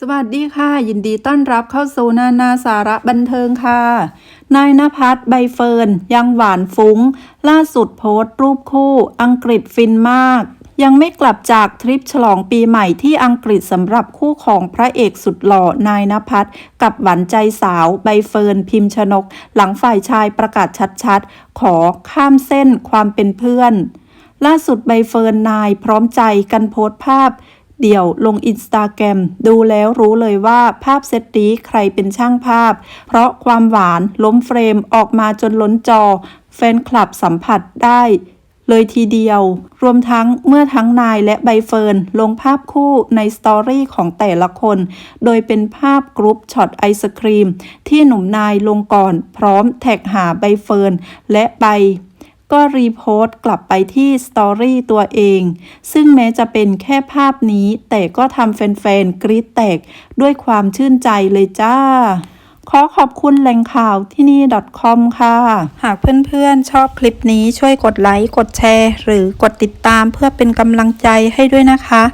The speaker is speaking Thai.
สวัสดีค่ะ ยินดีต้อนรับเข้าสู่นานาสาระบันเทิงค่ะ นายนภัสใบเฟิร์น ยังหวานฟุง้ง ล่าสุดโพสต์รูปคู่ อังกฤษฟินมาก ยังไม่กลับจากทริปฉลองปีใหม่ที่อังกฤษสำหรับคู่ของพระเอกสุดหล่อนายนภัสกับหวานใจสาวใบเฟิร์นพิมพ์ชนก หลังฝ่ายชายประกาศชัดๆ ขอข้ามเส้นความเป็นเพื่อน ล่าสุดใบเฟิร์นนายพร้อมใจกันโพสต์ภาพ เดี่ยวลงอินสตาแกรมดูแล้วรู้เลยว่าภาพเซตนี้ใครเป็นช่างภาพ เพราะความหวานล้มเฟรมออกมาจนล้นจอ แฟนคลับสัมผัสได้เลยทีเดียว รวมทั้งเมื่อทั้งนายและใบเฟิร์นลงภาพคู่ในสตอรี่ของแต่ละคน โดยเป็นภาพกรุ๊ปช็อตไอศครีม ที่หนุ่มนายลงก่อนพร้อมแท็กหาใบเฟิร์นและใบ ก็รีโพสต์กลับไปที่สตอรี่ตัวเอง ซึ่งแม้จะเป็นแค่ภาพนี้ แต่ก็ทำแฟนๆ กรี๊ดแตกด้วยความชื่นใจเลยจ้า ขอขอบคุณแหล่งข่าวที่นี่ .com ค่ะ หากเพื่อนๆ ชอบคลิปนี้ช่วยกดไลค์ กดแชร์ หรือกดติดตามเพื่อเป็นกำลังใจให้ด้วยนะคะ